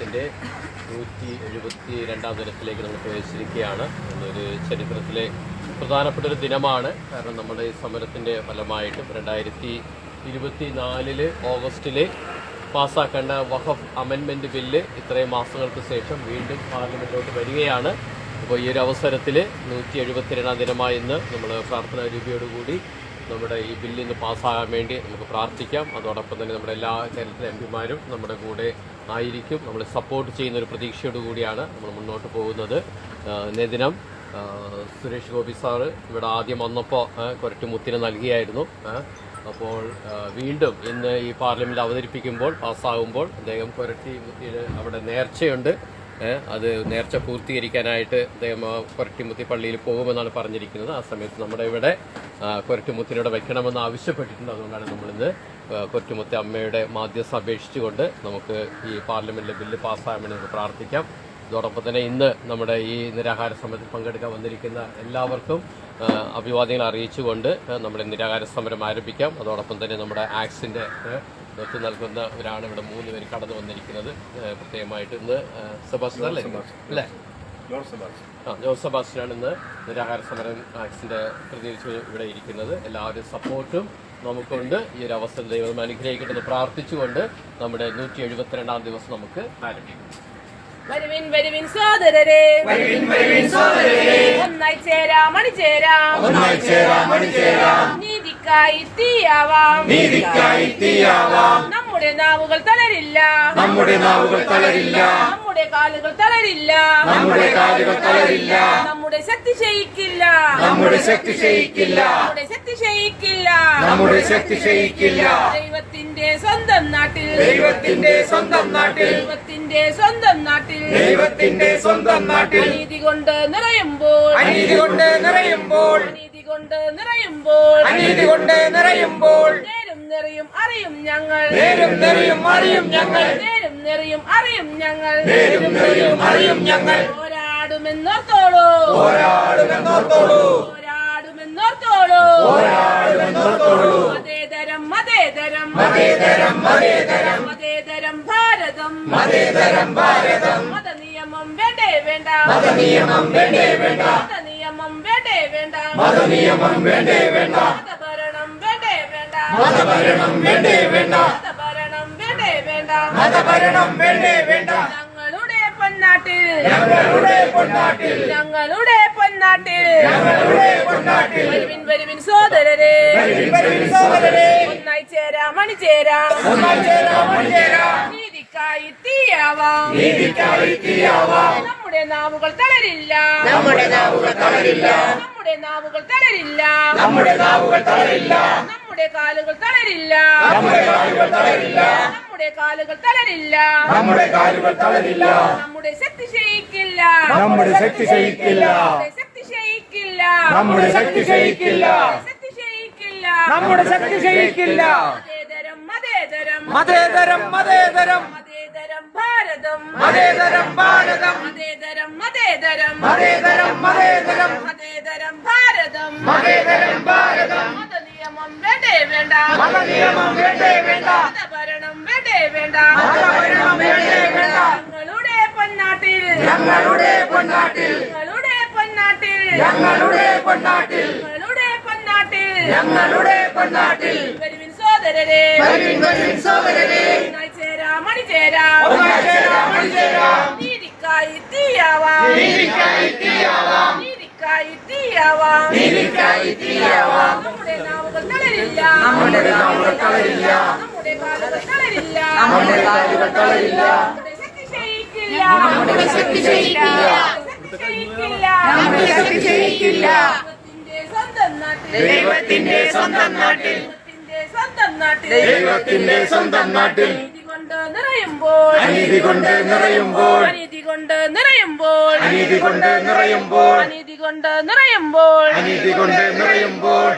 സമരത്തിന്റെ നൂറ്റി എഴുപത്തി രണ്ടാം ദിനത്തിലേക്ക് നമ്മൾ പ്രവേശിച്ചിരിക്കുകയാണ്. എന്നൊരു ചരിത്രത്തിലെ പ്രധാനപ്പെട്ട ഒരു ദിനമാണ്. കാരണം നമ്മുടെ ഈ സമരത്തിന്റെ ഫലമായിട്ടും രണ്ടായിരത്തി ഇരുപത്തി നാലിൽ ഓഗസ്റ്റിൽ പാസ്സാക്കേണ്ട വഖഫ് അമെൻമെന്റ് ബില്ല് ഇത്രയും മാസങ്ങൾക്ക് ശേഷം വീണ്ടും പാർലമെന്റിലോട്ട് വരികയാണ്. അപ്പോൾ ഈ ഒരു അവസരത്തിൽ നൂറ്റി എഴുപത്തിരണ്ടാം ദിനമായി ഇന്ന് നമ്മൾ പ്രാർത്ഥനാ രൂപയോടുകൂടി നമ്മുടെ ഈ ബില്ലിന്ന് പാസ്സാകാൻ വേണ്ടി നമുക്ക് പ്രാർത്ഥിക്കാം. അതോടൊപ്പം തന്നെ നമ്മുടെ എല്ലാ കേരളത്തിലെ എം പിമാരും നമ്മുടെ കൂടെ ആയിരിക്കും. നമ്മളെ സപ്പോർട്ട് ചെയ്യുന്ന ഒരു പ്രതീക്ഷയോട് കൂടിയാണ് നമ്മൾ മുന്നോട്ട് പോകുന്നത്. ഇന്നേ സുരേഷ് ഗോപി സാറ് ഇവിടെ ആദ്യം വന്നപ്പോൾ കുരട്ടുമുത്തിന് നൽകിയായിരുന്നു. അപ്പോൾ വീണ്ടും ഇന്ന് ഈ പാർലമെന്റ് അവതരിപ്പിക്കുമ്പോൾ പാസ്സാകുമ്പോൾ അദ്ദേഹം കുരട്ടി മുത്തിയുടെ അവിടെ നേർച്ചയുണ്ട്. അത് നേർച്ച പൂർത്തീകരിക്കാനായിട്ട് അദ്ദേഹം ആ കൊരട്ടിമുത്തി പള്ളിയിൽ പോകുമെന്നാണ് പറഞ്ഞിരിക്കുന്നത്. ആ സമയത്ത് നമ്മുടെ ഇവിടെ കൊരട്ടിമുത്തിനോട് വെക്കണമെന്ന് ആവശ്യപ്പെട്ടിട്ടുണ്ട്. അതുകൊണ്ടാണ് നമ്മളിന്ന് കൊരട്ടിമുത്തി അമ്മയുടെ മാധ്യസ്ഥ അപേക്ഷിച്ചുകൊണ്ട് നമുക്ക് ഈ പാർലമെന്റിലെ ബില്ല് പാസ്സാകാമെന്ന് നമുക്ക് പ്രാർത്ഥിക്കാം. അതോടൊപ്പം തന്നെ ഇന്ന് നമ്മുടെ ഈ നിരാഹാര സമരത്തിൽ പങ്കെടുക്കാൻ വന്നിരിക്കുന്ന എല്ലാവർക്കും അഭിവാദ്യങ്ങൾ അറിയിച്ചുകൊണ്ട് നമ്മുടെ നിരാഹാര സമരം ആരംഭിക്കാം. അതോടൊപ്പം തന്നെ നമ്മുടെ ആക്സിന്റെ ഒത്തു നൽകുന്ന നൽകുന്നവരാണ് ഇവിടെ മൂന്ന് പേര് കടന്നു വന്നിരിക്കുന്നത്. പ്രത്യേകമായിട്ട് ഇന്ന് ആ, അല്ലേ? അല്ലേ? ജോസ് സെബാസ്റ്റ്യനാണ് ഇന്ന് നിരാഹാര സമരം ആക്സിന്റെ പ്രതിനിധി ഇവിടെ ഇരിക്കുന്നത്. എല്ലാവരും സപ്പോർട്ടും നമുക്കുണ്ട്. ഈ ഒരു അവസരം ദൈവം അനുഗ്രഹിക്കട്ടെന്ന് പ്രാർത്ഥിച്ചുകൊണ്ട് നമ്മുടെ നൂറ്റി എഴുപത്തിരണ്ടാം ദിവസം നമുക്ക് ആരംഭിക്കാം. വരുവിൻ വരുവിൻ സോദരരെ ഒന്നായി ചേരാം അണിചേരാം ഒന്നായി ചേരാം അണിചേരാം നീതിക്കായി തീയാവാം. നീതിക്കായി തീയാവാം. നമ്മുടെ നാവുകൾ തളരില്ല. നമ്മുടെ നാവുകൾ തളരില്ല. നമ്മുടെ കാലുകൾ തളരില്ല. നമ്മുടെ കാലുകൾ തളരില്ല. നമ്മുടെ ശക്തി ക്ഷയിക്കില്ല. നമ്മുടെ ശക്തി ക്ഷയിക്കില്ല. നമ്മുടെ ശക്തി ക്ഷയിക്കില്ല. നമ്മുടെ ശക്തി ക്ഷയിക്കില്ല. ദൈവത്തിന്റെ സ്വന്തം നാട്ടിൽ. ദൈവത്തിന്റെ സ്വന്തം നാട്ടിൽ. ദൈവത്തിന്റെ സ്വന്തം നാട്ടിൽ. ദൈവത്തിന്റെ സ്വന്തം നാട്ടിൽ. അനീതി കൊണ്ട് നിറയുമ്പോൾ. അനീതി കൊണ്ട് നിറയുമ്പോൾ. അനീതി കൊണ്ട് നിറയുമ്പോൾ. അനീതി കൊണ്ട് നിറയുമ്പോൾ. നിറയും അറിയും ഞങ്ങൾ. നേരും നിറയും അറിയും ഞങ്ങൾ. നേരും നിറയും അറിയും ഞങ്ങൾ. നേരും നിറയും അറിയും ഞങ്ങൾ. പോരാടുമെന്നോർത്തോളൂ. പോരാടുമെന്നോർത്തോളൂ. പോരാടുമെന്നോർത്തോളൂ. പോരാടുമെന്നോർത്തോളൂ. മതേതരം മതേതരം മതേതരം മതേതരം മതേതരം ഭാരതം. മതേതരം ഭാരതം. മതനിയമം വേണ്ടേ വേണ്ട. മതനിയമം വേണ്ടേ വേണ്ട. മതനിയമം വേണ്ടേ വേണ്ട. മതനിയമം വേണ്ടേ വേണ്ടേ വേണ്ട. മതഭരണം വേണ്ടേ വേണ്ട. മതഭരണം വേണ്ടേ വേണ്ട. ഞങ്ങളുടെ പൊന്നാട്ടിൽ. ഞങ്ങളുടെ പൊന്നാട്ടിൽ. ഞങ്ങളുടെ പൊന്നാട്ടിൽ. ഞങ്ങളുടെ പൊന്നാട്ടിൽ. വരുവിൻ വരുവിൻ സോദരരെ. ഒന്നായി ചേരാം അണിചേരാം ഒന്നായി ചേരാം അണിചേരാം നീതിക്കായി തീയാവാം. നീതിക്കായി തീയാവാം. നമ്മുടെ നാവുകൾ തളരില്ല. നമ്മുടെ നാവുകൾ തളരില്ല. നമ്മുടെ നാവുകൾ തളരില്ല. നമ്മുടെ നാവുകൾ തളരില്ല. നമ്മുടെ കാലുകൾ തളരില്ല. നമ്മുടെ കാലുകൾ തളരില്ല. നമ്മുടെ കാലുകൾ തളരില്ല. നമ്മുടെ കാലുകൾ തളരില്ല. നമ്മുടെ ശക്തി ശയിക്കില്ല നമ്മുടെ ശക്തി ശയിക്കില്ല ശക്തി ശയിക്കില്ല നമ്മുടെ ശക്തി ശയിക്കില്ല ശക്തി ക്ഷയിക്കില്ല. നമ്മുടെ ശക്തി ക്ഷയിക്കില്ല. മതേതരം മതേതരം. മതേതരം മതേതരം. മതേതരം ഭാരതം. മതേതരം ഭാരതം. മതേതരം മതേതരം. മതേതരം മതേതരം. മതേതരം ഭാരതം. മതേതരം ഭാരതം. വേണ്ടേ. മതനിയമം വേണ്ടേ വേണ്ട. ഭരണം വേണ്ടേ വേണ്ട. മതഭരണം വേണ്ടേ വേണ്ട. ഞങ്ങളുടെ പൊന്നാട്ടിൽ. ഞങ്ങളുടെ പൊന്നാട്ടിൽ. ഞങ്ങളുടെ പൊന്നാട്ടിൽ. ഞങ്ങളുടെ പൊന്നാട്ടിൽ. ഞങ്ങളുടെ പൊന്നാട്ടിൽ. ഞങ്ങളുടെ പൊന്നാട്ടിൽ. വരുവിൻ സോദരരെ വരുവിൻ വരുവിൻ സഹോദരരെ. ഒന്നായി ചേരാം ഒന്നായി ചേരാം അണിചേരാം നീതിക്കായി തീയാവാം. നീതിക്കായി തീയാവാം. നീതിക്കായി തീയാവാം. നീതിക്കായി തീയാവാം. നമ്മുടെ നാവുകൾ തളരില്ല നമ്മുടെ നാവുകൾ തളരില്ല നമ്മുടെ കാലുകൾ തളരില്ല നമ്മുടെ കാലുകൾ തളരില്ല നമ്മുടെ ശക്തി ക്ഷയിക്കില്ല. നമ്മുടെ ശക്തി ക്ഷയിക്കില്ല. ശക്തി ക്ഷയിക്കില്ല. നമ്മുടെ ശക്തി ക്ഷയിക്കില്ല. ദൈവത്തിന്റെ സ്വന്തം നാട്ടിൽ. ദൈവത്തിന്റെ സ്വന്തം നാട്ടിൽ. നിറയുമ്പോൾ. അനീതി കൊണ്ട് നിറയുമ്പോൾ. അനീതി കൊണ്ട് നിറയുമ്പോൾ. അനീതി കൊണ്ട് നിറയുമ്പോൾ. അനീതി കൊണ്ട് നിറയുമ്പോൾ. അനീതി കൊണ്ട് നിറയുമ്പോൾ.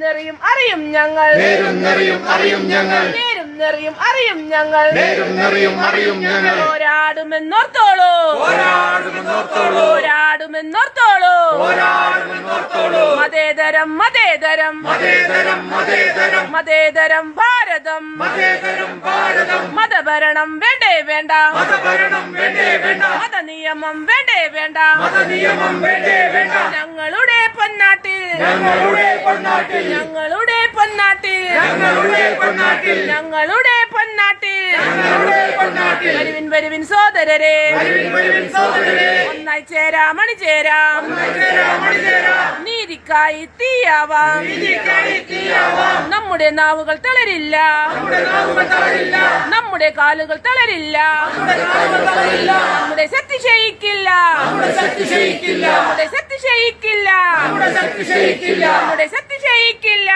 നിറയും അറിയും ഞങ്ങൾ. നേരും നെറിയും അറിയും ഞങ്ങൾ. നേരും നെറിയും അറിയും ഞങ്ങൾ. നേരും നെറിയും അറിയും ഞങ്ങൾ. പോരാടുമെന്നോർത്തോളൂ. പോരാടുമെന്നോർത്തോളൂ. പോരാടുമെന്നോർത്തോളൂ. പോരാടുമെന്നോർത്തോളൂ. മതേതരം മതേതരം. മതേതരം മതേതരം. മതേതരം ഭാരതം. മതേതരം ഭാരതം. മതഭരണം വേണ്ടേ വേണ്ട. മതഭരണം വേണ്ടേ വേണ്ട. മതനിയമം വേണ്ടേ വേണ്ട. മതനിയമം വേണ്ടേ വേണ്ട. ഞങ്ങളുടെ പൊന്നാട്ടിൽ. ഞങ്ങളുടെ പൊന്നാട്ടിൽ. ഞങ്ങളുടെ പൊന്നാട്ടിൽ. ഞങ്ങളുടെ പൊന്നാട്ടിൽ. ഞങ്ങളുടെ പൊന്നാട്ടിൽ. വരുവിൻ വരുവിൻ സോദരരെ ഒന്നായി ചേരാം മണി ചേരാം. നീതിക്കായി തീയാവാം. നമ്മുടെ നാവുകൾ തളരില്ല. നമ്മുടെ കാലുകൾ തളരില്ല. നമ്മുടെ ശക്തി ക്ഷയിക്കില്ല. നമ്മുടെ ശക്തി ക്ഷയിക്കില്ല. നമ്മുടെ ശക്തി ക്ഷയിക്കില്ല.